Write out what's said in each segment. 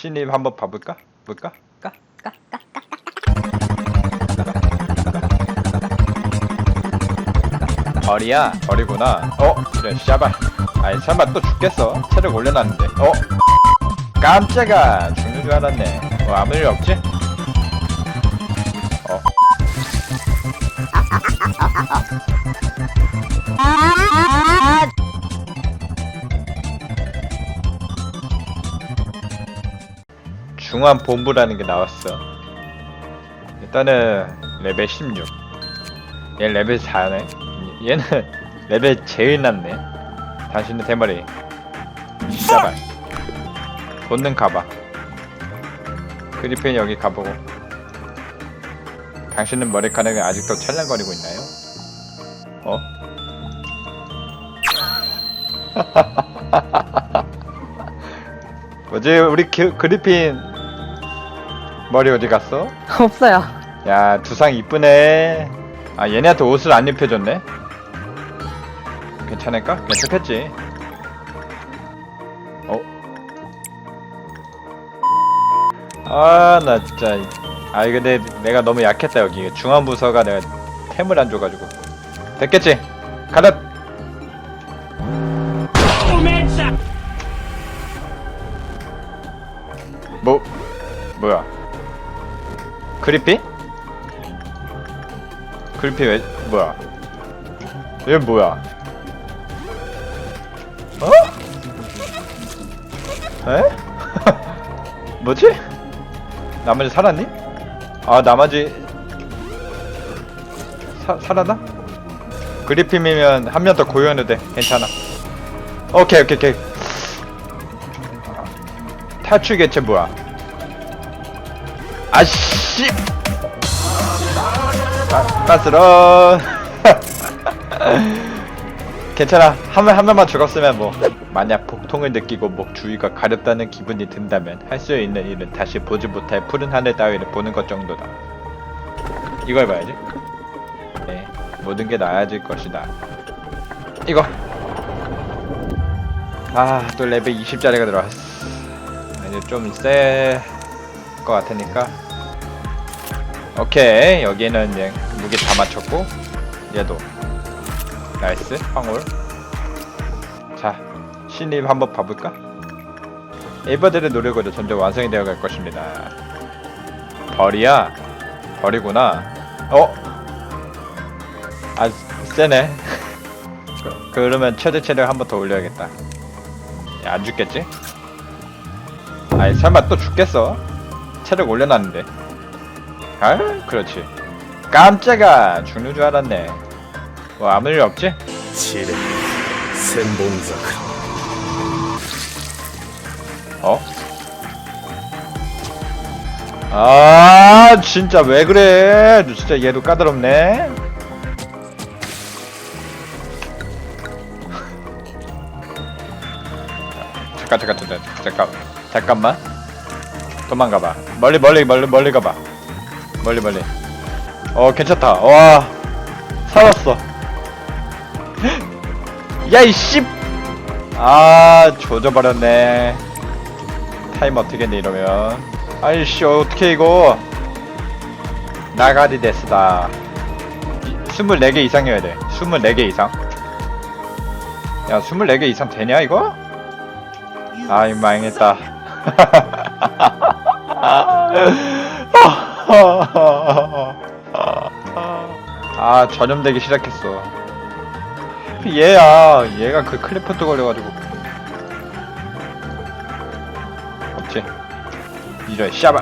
신입 한번 봐볼까? 볼까? 까? 까? 까? 까? 벌이야 벌이구나 어? 그래 씨발 아이 설마 또 죽겠어 체력 올려놨는데 어? 깜짝아 죽는 줄 알았네 뭐 아무 일 없지? 중앙 본부라는 게 나왔어. 일단은 레벨 16 얘 레벨 4네. 얘는 레벨 제일 낮네. 당신은 대머리. 씨발 본능 가봐. 그리핀 여기 가보고. 당신은 머리카락이 아직도 찰랑거리고 있나요? 어? 뭐지? 우리 기, 그리핀 머리 어디 갔어? 없어요. 야 두상 이쁘네 아 얘네한테 옷을 안 입혀줬네 괜찮을까? 괜찮겠지 어? 아나 진짜 아 근데 내가 너무 약했다 여기 중앙 부서가 내가 템을 안 줘가지고 됐겠지 가라 그리피? 그리피 왜 뭐야? 얘 뭐야? 어? 에? 뭐지? 나머지 살았니? 아 나머지 사, 살았나? 그리핀이면 한 명 더 고용해도 돼 괜찮아 오케이 오케이 오케이 탈출 개체 뭐야 아씨 아, 가스런 괜찮아. 한 명 한 명만 죽었으면 뭐 만약 복통을 느끼고 목 주위가 가렵다는 기분이 든다면 할 수 있는 일은 다시 보지 못할 푸른 하늘 따위를 보는 것 정도다. 이걸 봐야지. 네 모든 게 나아질 것이다. 이거. 아 또 레벨 20짜리가 들어왔어. 이제 좀셀것 같으니까 오케이 여기는 이제 무게 다 맞췄고 얘도 나이스 황홀 자 신입 한번 봐볼까? 에이버들의 노력으로 점점 완성이 되어 갈 것입니다 벌이야 벌이구나 어? 아 세네 그, 그러면 최대 체력 한 번 더 올려야겠다 야, 안 죽겠지? 아이 설마 또 죽겠어? 체력 올려놨는데 아 그렇지. 깜짝아 죽는 줄 알았네. 뭐 아무 일 없지? 지뢰 센봉작 어? 아 진짜 왜 그래? 진짜 얘도 까다롭네. 잠깐 잠깐 잠깐 잠깐 잠깐만. 도망가봐. 멀리 멀리 멀리 멀리 가봐. 멀리 멀리. 어 괜찮다. 와 살았어. 야이 씨! 아 조져버렸네. 타임 어떻게 했네 이러면? 아이씨 어떻게 이거? 나가리 데스다. 24개 이상이어야 돼. 24개 이상. 야 24개 이상 되냐 이거? 아이 망했다 아 전염되기 시작했어. 얘야 얘가 그 클리포트 걸려가지고. 없지 이런 샤바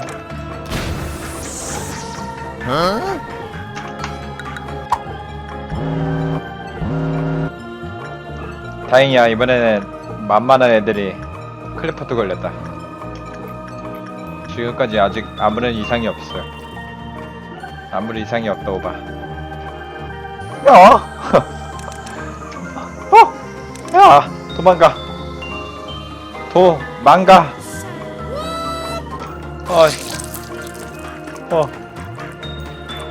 다행이야 이번에는 만만한 애들이 클리포트 걸렸다. 지금까지 아직 아무런 이상이 없어요 아무런 이상이 없다고 봐 야! 어! 야! 도망가 도망가 어이 어.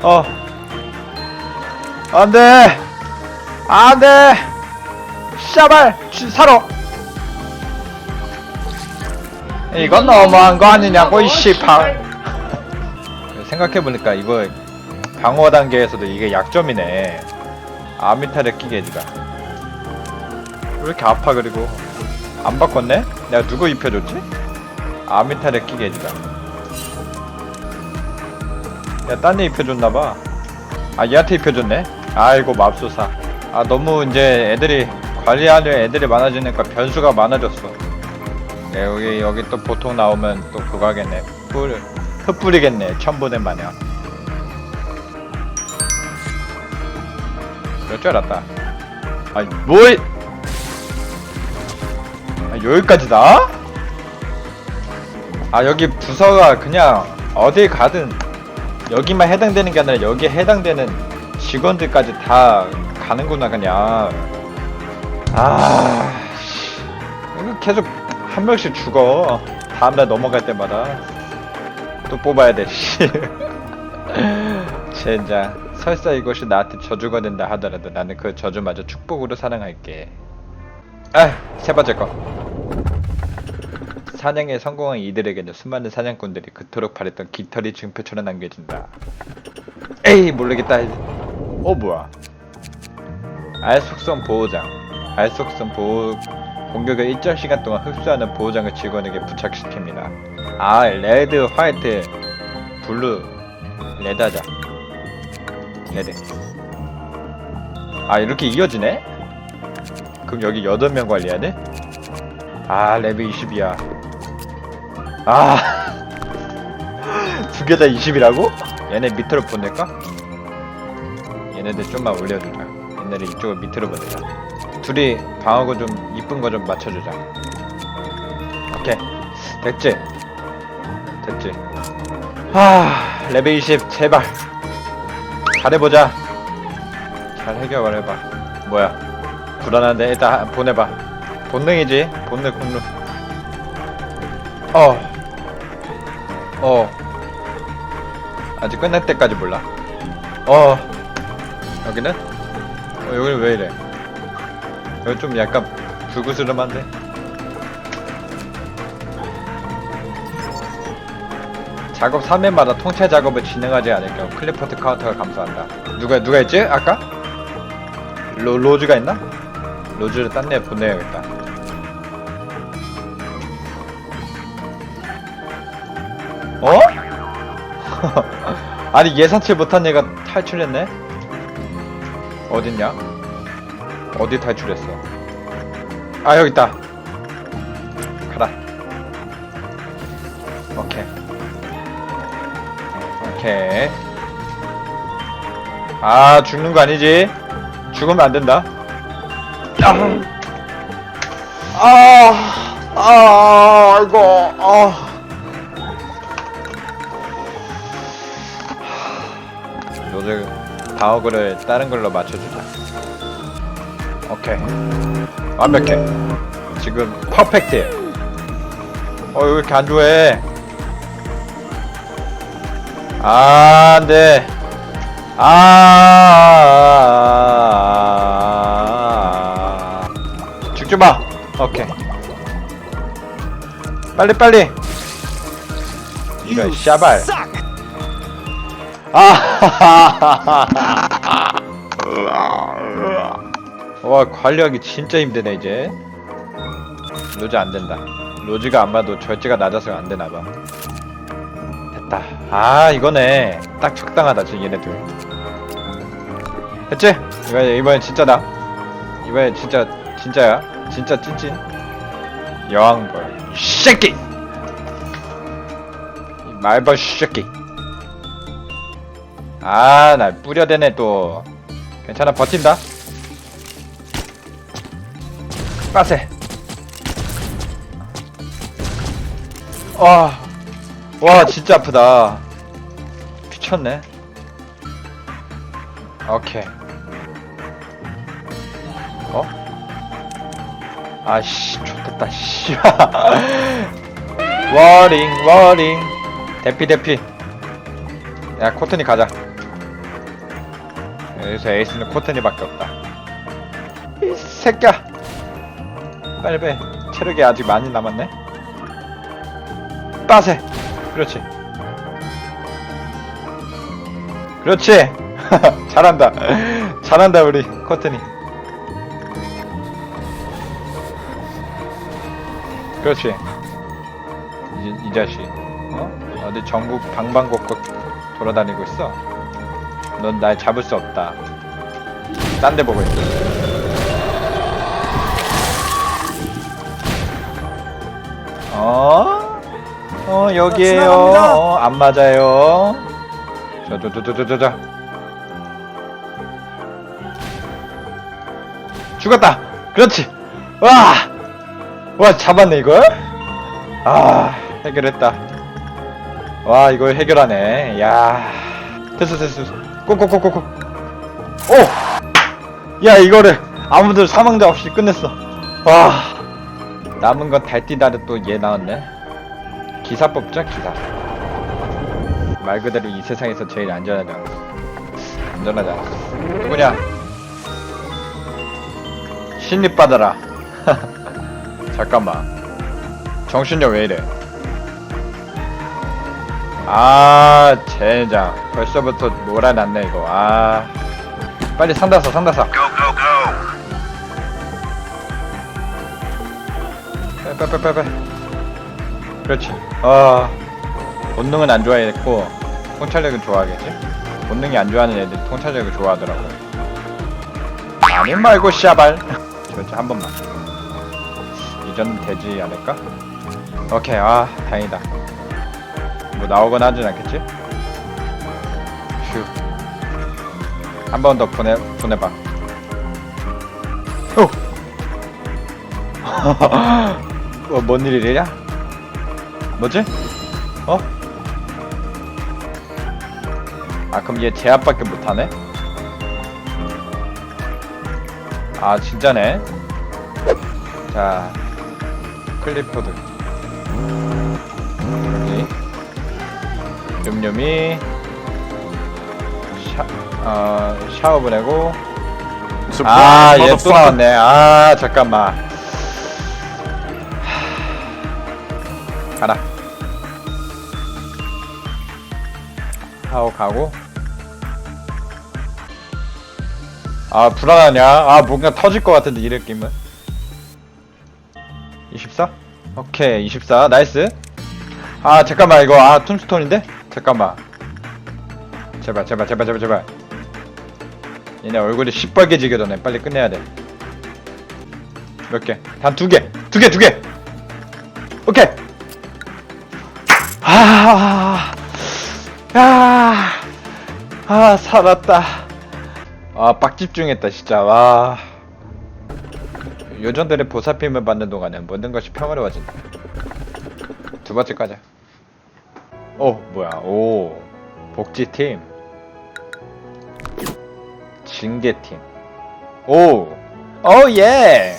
어. 안 돼! 안 돼! 샤발! 쥐, 사러! 이건 너무한 거 아니냐고 이 씨발 생각해보니까 이거 방어 단계에서도 이게 약점이네. 아미타를 끼게 해주다. 왜 이렇게 아파 그리고? 안 바꿨네? 내가 누구 입혀줬지? 아미타를 끼게 해주다. 야딴 애 입혀줬나봐. 아 얘한테 입혀줬네? 아이고 맙소사. 아 너무 이제 애들이 관리하려 애들이 많아지니까 변수가 많아졌어. 네, 여기 여기 또 보통 나오면 또 그거 하겠네. 뿌 흩뿌리겠네 천보된 마냥 그럴 줄 알았다 아니 뭘 아, 여기까지다? 아 여기 부서가 그냥 어딜 가든 여기만 해당되는 게 아니라 여기에 해당되는 직원들까지 다 가는구나 그냥 아 씨. 이거 계속 한 명씩 죽어 다음날 넘어갈 때마다 또 뽑아야 돼 씨. 젠장 설사 이것이 나한테 저주가 된다 하더라도 나는 그 저주마저 축복으로 사랑할게 아 세 번째 거 사냥에 성공한 이들에게는 수많은 사냥꾼들이 그토록 바랬던 깃털이 증표처럼 남겨진다. 에이 모르겠다. 어 뭐야? 알 속성 보호장. 알 속성 보호 공격을 일정 시간 동안 흡수하는 보호장을 직원에게 부착시킵니다. 아 레드, 화이트, 블루, 레드 하자. 레드. 아 이렇게 이어지네? 그럼 여기 8명 관리해야 돼? 아 레벨 20이야 아, 두 개 다 20이라고? 얘네 밑으로 보낼까? 얘네들 좀만 올려주자. 얘네를 이쪽을 밑으로 보내자. 둘이 방어구 좀 이쁜 거 좀 맞춰주자. 오케이, 됐지? 됐지? 하, 레벨 20 제발 잘해보자. 잘 해결해봐. 뭐야? 불안한데 일단 보내봐. 본능이지? 본능, 본능. 어. 어. 아직 끝날 때까지 몰라. 어. 여기는? 어, 여기는 왜 이래? 여기 좀 약간 불구스름한데? 작업 3회마다 통째 작업을 진행하지 않을 경우 클리퍼트 카운터가 감소한다. 누가, 누가 했지? 아까? 로, 로즈가 있나? 로즈를 딴 데 보내야겠다. 어? 아니 예상치 못한 얘가 탈출했네? 어딨냐? 어디 탈출했어? 아 여기 있다. 오케이. 아 죽는 거 아니지? 죽으면 안 된다. 아, 아, 아, 이거, 아. 로즈 다어그를 다른 걸로 맞춰주자. 오케이. 완벽해. 지금 퍼펙트해. 어, 왜 이렇게 안 좋아해? 아, 안 돼. 아, 죽지 마. 오케이. 빨리, 빨리. 이런 샤발. 아, 와 관리하기 진짜 힘드네 이제. 로즈 안 된다. 로즈가 안 봐도 절제가 낮아서 안 되나 봐. 아 이거네. 딱 적당하다 지금 얘네들. 됐지? 이번에 이번엔 진짜다. 이번엔 진짜 진짜야. 진짜 찐찐. 여왕벌. 이 새끼. 이 말벌 새끼. 아, 나 뿌려대네 또. 괜찮아, 버틴다. 빠세. 와, 와, 진짜 아프다. 미쳤네. 오케이. 어? 아씨, 좋겠다, 씨. 워링, 워링. 대피, 대피. 야, 코튼이 가자. 여기서 에이스는 코튼이 밖에 없다. 이 새끼야! 빨리 빼. 체력이 아직 많이 남았네? 빠세 그렇지. 그렇지. 잘한다. 잘한다 우리 커튼이. 그렇지. 이, 이 자식. 어? 어디 전국 방방곡곡 돌아다니고 있어? 넌 날 잡을 수 없다. 딴 데 보고 있어. 어? 어 여기에요. 지나갑니다. 어, 안 맞아요. 저저저저저저 죽었다. 그렇지. 와 와 잡았네 이걸. 아 해결했다. 와 이걸 해결하네. 야. 됐어 됐어 됐어. 꼭꼭꼭꼭꼭. 오 야 이거를 아무도 사망자 없이 끝냈어. 와. 남은 건 달띠다르 또 얘 나왔네 기사 뽑자 기사. 말 그대로 이 세상에서 제일 안전하지 않아 안전하지 않아 누구냐? 신입 받아라. 잠깐만. 정신력 왜 이래? 아 젠장. 벌써부터 몰아놨네 이거. 아. 빨리 상다사 상다사. 빼빼빼빼빼. 그렇지 아 본능은 안 좋아했고 통찰력은 좋아하겠지 본능이 안 좋아하는 애들 통찰력을 좋아하더라고 아니 말고 씨발 그렇지 한 번만 이 정도 되지 않을까? 오케이 아 다행이다 뭐 나오거나 하진 않겠지? 휴한 번 더 보내 보내봐 오! 뭐, 뭔 일이냐? 뭐지? 어? 아 그럼 얘 제압밖에 못하네? 아 진짜네. 자 클리포드. 여기. 욤욤이. 샤, 어, 샤워 보내고. 아얘또 나왔네. 아 잠깐만. 하, 가라 하고 가고 아 불안하냐 아 뭔가 터질 것 같은데 이 느낌은 24? 오케이 24 나이스 아 잠깐만 이거 아 툼스톤인데? 잠깐만 제발 제발 제발 제발 제발 얘네 얼굴이 시뻘개지게 전에 빨리 끝내야 돼몇 개? 단 두 개! 두 개! 두 개! 오케이! 아, 아, 아, 살았다. 아, 빡 집중했다, 진짜. 와. 요정들의 보살핌을 받는 동안은 모든 것이 평화로워진다. 두 번째 가자. 오, 뭐야, 오. 복지팀. 징계팀. 오. 오, 예!